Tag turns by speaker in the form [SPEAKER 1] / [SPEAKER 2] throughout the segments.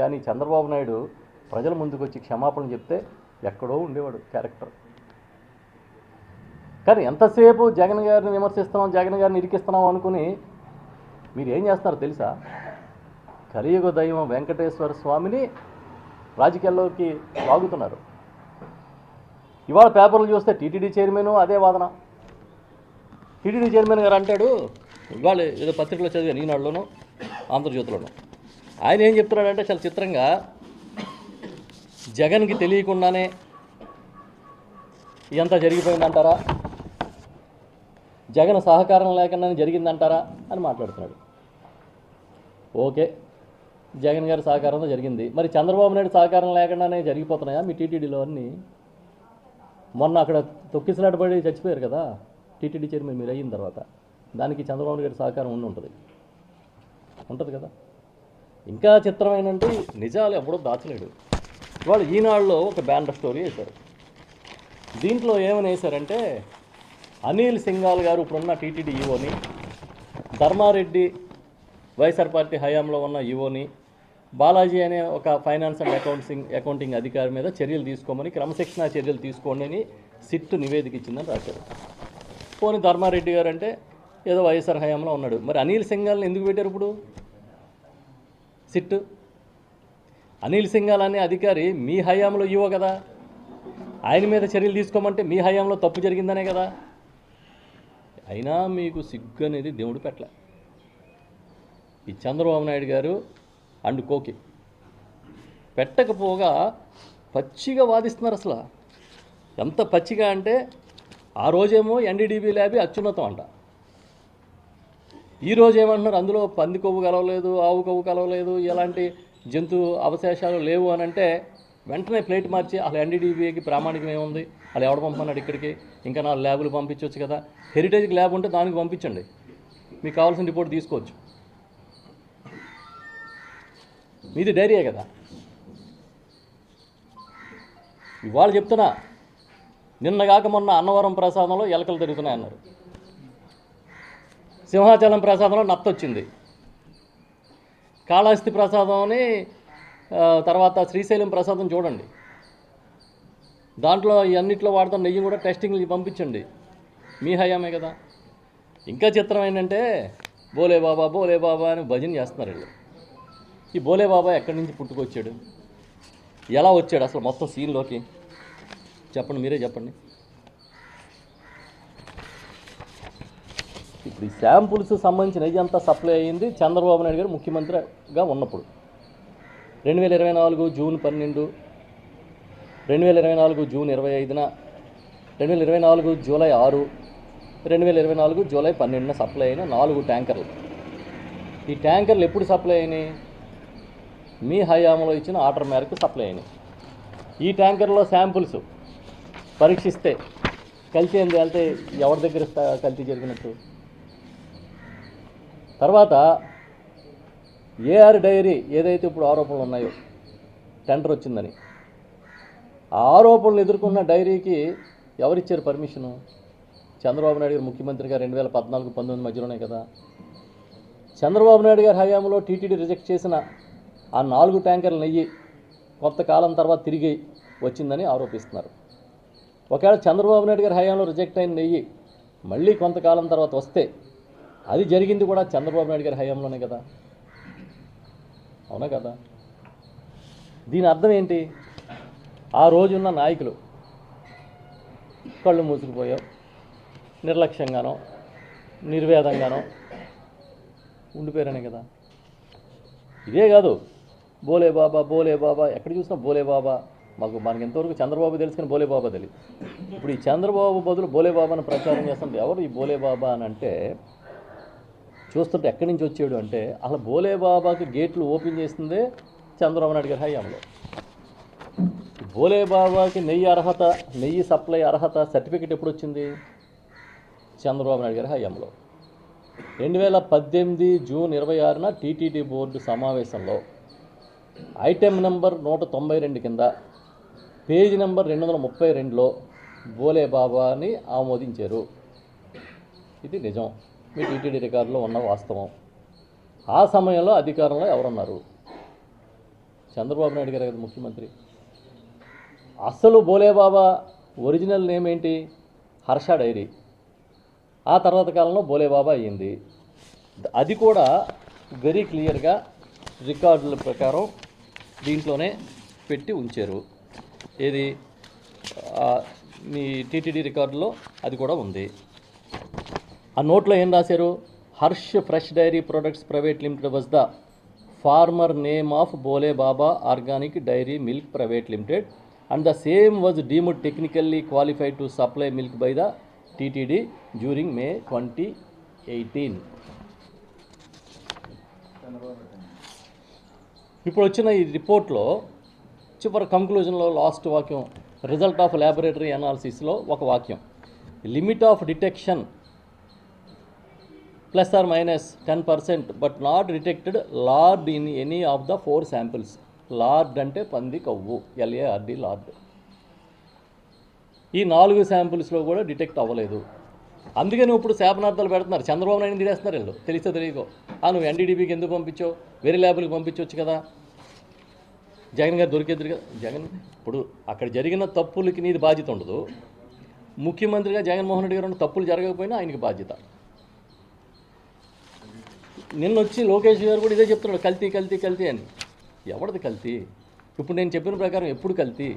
[SPEAKER 1] కానీ చంద్రబాబు నాయుడు ప్రజల ముందుకు వచ్చి క్షమాపణ చెప్తే ఎక్కడో ఉండేవాడు క్యారెక్టర్. కానీ ఎంతసేపు జగన్ గారిని విమర్శిస్తున్నాం జగన్ గారిని ఇరికిస్తున్నాం అనుకుని మీరు ఏం చేస్తున్నారు తెలుసా? కలియుగ దైవం వెంకటేశ్వర స్వామిని రాజకీయాల్లోకి లాగుతున్నారు. ఇవాళ పేపర్లు చూస్తే టీటీడీ చైర్మన్ అదే వాదన. టీటీడీ చైర్మన్ గారు అంటాడు ఇవాళ ఏదో పత్రికలో చదివాను ఈనాడులోను ఆంధ్రజ్యోతిలోను. ఆయన ఏం చెప్తున్నాడంటే చాలా చిత్రంగా జగన్కి తెలియకుండానే ఇదంతా జరిగిపోయిందంటారా? జగన్ సహకారం లేకుండానే జరిగిందంటారా అని మాట్లాడుతున్నాడు. ఓకే జగన్ గారి సహకారంతో జరిగింది. మరి చంద్రబాబు నాయుడు సహకారం లేకుండానే జరిగిపోతున్నాయా? మీ టీటీడీలో అన్ని మొన్న అక్కడ తొక్కిసలాట పడి చచ్చిపోయారు కదా టీటీడీ చైర్మన్ మీరు అయిన తర్వాత. దానికి చంద్రబాబు గారి సహకారం ఉండి ఉంటుంది. ఉంటుంది కదా? ఇంకా చిత్రమైనంటే నిజాలు ఎప్పుడూ దాచలేడు. వాళ్ళు ఈనాడులో ఒక బ్యానర్ స్టోరీ వేశారు. దీంట్లో ఏమని వేశారంటే అనిల్ సింగాల్ గారు ఇప్పుడున్న టీటీడీ ఈవోని ధర్మారెడ్డి వైఎస్ఆర్ పార్టీ హయాంలో ఉన్న ఈవోని బాలాజీ అనే ఒక ఫైనాన్స్ అండ్ అకౌంటింగ్ అకౌంటింగ్ అధికారి మీద చర్యలు తీసుకోమని క్రమశిక్షణ చర్యలు తీసుకోండి అని సిట్ నివేదిక ఇచ్చిందని రాశారు. పోనీ ధర్మారెడ్డి గారు అంటే ఏదో వైఎస్ఆర్ హయాంలో ఉన్నాడు. మరి అనిల్ సింగాల్ని ఎందుకు పెట్టారు ఇప్పుడు? సిట్. అనిల్ సింగాల్ అనే అధికారి మీ హయాంలో ఇవ్వ కదా? ఆయన మీద చర్యలు తీసుకోమంటే మీ హయాంలో తప్పు జరిగిందనే కదా? అయినా మీకు సిగ్గు అనేది దేవుడు పెట్టలే ఈ చంద్రబాబు నాయుడు గారు అండ్ కోకి. పెట్టకపోగా పచ్చిగా వాదిస్తున్నారు అసలు. ఎంత పచ్చిగా అంటే ఆ రోజేమో ఎన్డీడీబీ ల్యాబ్ అత్యున్నతం అంట. ఈ రోజు ఏమంటున్నారు? అందులో పంది కొవ్వు కలవలేదు ఆవు కొవ్వు కలవలేదు ఎలాంటి జంతు అవశేషాలు లేవు అని అంటే వెంటనే ప్లేట్ మార్చి అసలు ఎన్డీడీబీఏకి ప్రామాణికం ఏముంది? వాళ్ళు ఎవడు పంపన్నాడు ఇక్కడికి? ఇంకా నాలుగు ల్యాబులు పంపించవచ్చు కదా? హెరిటేజ్కి ల్యాబ్ ఉంటే దానికి పంపించండి. మీకు కావాల్సిన రిపోర్ట్ తీసుకోవచ్చు. మీది డైరీయే కదా? ఇవాళ చెప్తున్నా నిన్నగాక మొన్న అన్నవరం ప్రసాదంలో ఎలకలు తిరుగుతున్నాయన్నారు సింహాచలం ప్రసాదంలో నత్తొచ్చింది. కాళహస్తి ప్రసాదం అని తర్వాత శ్రీశైలం ప్రసాదం చూడండి. దాంట్లో అన్నిట్లో వాడుతున్న నెయ్యి కూడా టెస్టింగ్లు పంపించండి. మీ హయామే కదా. ఇంకా చిత్రం ఏంటంటే బోలే బాబా బోలే బాబా అని భజన చేస్తున్నారు వీళ్ళు. ఈ బోలే బాబా ఎక్కడి నుంచి పుట్టుకొచ్చాడు? ఎలా వచ్చాడు అసలు మొత్తం సీన్లోకి? చెప్పండి మీరే చెప్పండి. ఇప్పుడు ఈ శాంపుల్స్ సంబంధించిన నెయ్యి అంతా సప్లై అయ్యింది. చంద్రబాబు నాయుడు గారు ముఖ్యమంత్రిగా ఉన్నప్పుడు. రెండు వేల ఇరవై నాలుగు జూన్ పన్నెండు రెండు వేల ఇరవై నాలుగు జూన్ ఇరవై ఐదున రెండు వేల ఇరవై నాలుగు జూలై ఆరు రెండు వేల ఇరవై నాలుగు జూలై పన్నెండున సప్లై అయిన నాలుగు ట్యాంకర్లు. ఈ ట్యాంకర్లు ఎప్పుడు సప్లై అయినాయి? మీ హయాంలో ఇచ్చిన ఆర్డర్ మేరకు సప్లై అయినాయి. ఈ ట్యాంకర్లో శాంపుల్స్ పరీక్షిస్తే కల్తీ అని తేలితే ఎవరి దగ్గర కల్తీ జరిగినట్టు? తర్వాత ఏఆర్ డైరీ ఏదైతే ఇప్పుడు ఆరోపణలు ఉన్నాయో టెండర్ వచ్చిందని ఆ ఆరోపణలు ఎదుర్కొన్న డైరీకి ఎవరిచ్చారు పర్మిషను? చంద్రబాబు నాయుడు గారు ముఖ్యమంత్రిగా రెండు వేల పద్నాలుగు పంతొమ్మిది మధ్యలోనే కదా. చంద్రబాబు నాయుడు గారి హయాంలో టీటీడీ రిజెక్ట్ చేసిన ఆ నాలుగు ట్యాంకర్లు నెయ్యి కొంతకాలం తర్వాత తిరిగి వచ్చిందని ఆరోపిస్తున్నారు. ఒకవేళ చంద్రబాబు నాయుడు గారి హయాంలో రిజెక్ట్ అయిన నెయ్యి మళ్ళీ కొంతకాలం తర్వాత వస్తే అది జరిగింది కూడా చంద్రబాబు నాయుడు గారి హయాంలోనే కదా. అవునా కదా? దీని అర్థం ఏంటి? ఆ రోజున్న నాయకులు కళ్ళు మూసుకుపోయావు నిర్లక్ష్యంగానో నిర్వేదంగానో ఉండిపోయారనే కదా. ఇదే కాదు బోలే బాబా బోలే బాబా ఎక్కడ చూసినా బోలే బాబా. మాకు మనకి ఎంతవరకు చంద్రబాబు తెలుసుకుని బోలే బాబా తెలియదు ఇప్పుడు ఈ చంద్రబాబు బదులు బోలే బాబాను ప్రచారం చేస్తుంటే ఎవరు? ఈ బోలే బాబా అని అంటే చూస్తుంటే ఎక్కడి నుంచి వచ్చాడు అంటే అసలు బోలే బాబాకి గేట్లు ఓపెన్ చేసిందే చంద్రబాబు నాయుడు గారి హయాంలో. బోలేబాబాకి నెయ్యి అర్హత నెయ్యి సప్లై అర్హత సర్టిఫికెట్ ఎప్పుడు వచ్చింది? చంద్రబాబు నాయుడు గారి హయాంలో. రెండు వేల పద్దెనిమిది జూన్ ఇరవై ఆరున టీటీడీ బోర్డు సమావేశంలో ఐటెం నెంబర్ నూట తొంభై రెండు కింద పేజీ నెంబర్ రెండు వందల ముప్పై రెండులో బోలే బాబాని ఆమోదించారు. ఇది నిజం. మీ టీటీడీ రికార్డులో ఉన్న వాస్తవం. ఆ సమయంలో అధికారంలో ఎవరున్నారు? చంద్రబాబు నాయుడు గారు కదా ముఖ్యమంత్రి. అసలు బోలేబాబా ఒరిజినల్ నేమ్ ఏంటి? హర్ష డైరీ. ఆ తర్వాత కాలంలో బోలేబాబా అయ్యింది. అది కూడా వెరీ క్లియర్గా రికార్డుల ప్రకారం దీంట్లోనే పెట్టి ఉంచారు. ఏది? మీ టీటీడీ రికార్డులో అది కూడా ఉంది. ఆ నోట్లో ఏం రాశారు? Harsh fresh dairy products private limited was the former name of Bole Baba organic dairy milk private limited and the same was deemed technically qualified to supply milk by the TTD during May twenty eighteen. ఇప్పుడు వచ్చిన ఈ రిపోర్ట్లో చివరి కంక్లూజన్లో last వాక్యం result of laboratory అనాలిసిస్లో ఒక వాక్యం. Limit of detection plus or minus ten percent but not detected lard in any of the four samples lard అంటే పంది కవ్వు ఎల్ఏఆర్డి లార్డ్ ఈ నాలుగు శాంపిల్స్లో కూడా డిటెక్ట్ అవ్వలేదు. అందుకని ఇప్పుడు శాపనార్థాలు పెడుతున్నారు. చంద్రబాబు నాయుడు తీసేస్తున్నారు వీళ్ళు. తెలిస్తే తెలియకో. ఆ నువ్వు ఎన్డీడీబీకి ఎందుకు పంపించావు? వేరే ల్యాబ్లకు పంపించవచ్చు కదా. జగన్ గారు దొరికేద్దరు కదా. జగన్ ఇప్పుడు అక్కడ జరిగిన తప్పులకి నీది బాధ్యత ఉండదు. ముఖ్యమంత్రిగా జగన్మోహన్ రెడ్డి గారు తప్పులు జరగకపోయినా ఆయనకి బాధ్యత. నిన్న వచ్చి లోకేష్ గారు కూడా ఇదే చెప్తున్నాడు కల్తీ కల్తీ కల్తీ అని. ఎవరిది కల్తీ? ఇప్పుడు నేను చెప్పిన ప్రకారం ఎప్పుడు కల్తీ?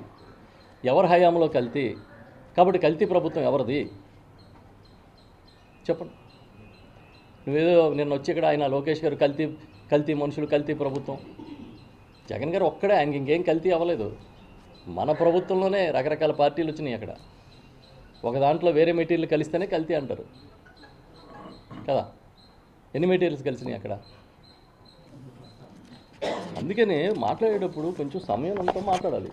[SPEAKER 1] ఎవరి హయాంలో కల్తీ? కాబట్టి కల్తీ ప్రభుత్వం ఎవరిది? చెప్పండి. నువ్వేదో నిన్న వచ్చి ఇక్కడ ఆయన లోకేష్ గారు కల్తీ కల్తీ మనుషులు కల్తీ ప్రభుత్వం. జగన్ గారు ఒక్కడే ఆయనకి ఇంకేం కల్తీ అవ్వలేదు. మన ప్రభుత్వంలోనే రకరకాల పార్టీలు వచ్చినాయి అక్కడ. ఒక దాంట్లో వేరే మెటీరియల్ కలిస్తేనే కల్తీ అంటారు. కదా? ఎన్ని మెటీరియల్స్ కలిసినాయి అక్కడ? అందుకనే మాట్లాడేటప్పుడు కొంచెం సమయం అంతా మాట్లాడాలి.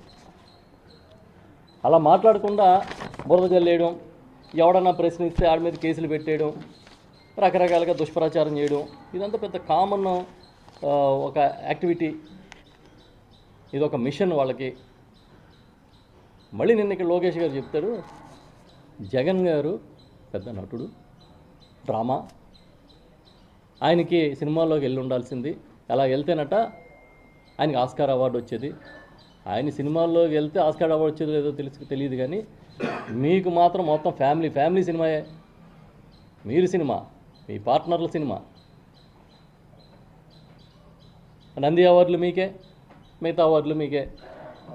[SPEAKER 1] అలా మాట్లాడకుండా బురద జల్లేయడం ఎవడన్నా ప్రశ్నిస్తే ఆడి మీద కేసులు పెట్టేయడం రకరకాలుగా దుష్ప్రచారం చేయడం ఇదంతా పెద్ద కామన్ ఒక యాక్టివిటీ ఇది ఒక మిషన్ వాళ్ళకి. మళ్ళీ నిన్న ఇక్కడ లోకేష్ గారు చెప్తాడు జగన్ గారు పెద్ద నటుడు డ్రామా. ఆయనకి సినిమాల్లోకి వెళ్ళి ఉండాల్సింది. అలా వెళ్తేనట ఆయనకి ఆస్కార్ అవార్డు వచ్చేది. ఆయన సినిమాల్లోకి వెళ్తే ఆస్కార్ అవార్డు వచ్చేది లేదో తెలుసు తెలియదు కానీ మీకు మాత్రం మొత్తం ఫ్యామిలీ ఫ్యామిలీ సినిమాయే. మీరు సినిమా మీ పార్ట్నర్ల సినిమా. నంది అవార్డులు మీకే మిగతా అవార్డులు మీకే.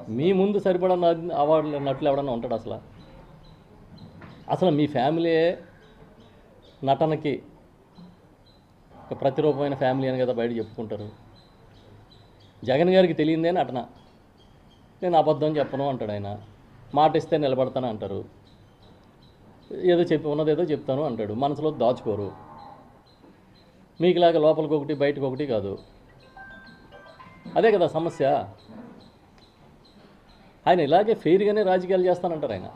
[SPEAKER 1] మీ ముందు సరిపడా అవార్డులు నటులు ఎవడన్నా ఉంటాడు అసలు? అసలు మీ ఫ్యామిలీ నటనకి ఒక ప్రతిరూపమైన ఫ్యామిలీ అని కదా బయట చెప్పుకుంటారు. జగన్ గారికి తెలియందే నటన నేను అబద్ధం చెప్పను అంటాడు ఆయన. మాట ఇస్తే నిలబడతాను అంటారు. ఏదో చెప్పి ఉన్నదేదో చెప్తాను అంటాడు. మనసులో దాచుకోరు. మీకులాగా లోపలికి ఒకటి బయటకు ఒకటి కాదు. అదే కదా సమస్య. ఆయన ఇలాగే ఫెయిర్గానే రాజకీయాలు చేస్తానంటారు ఆయన.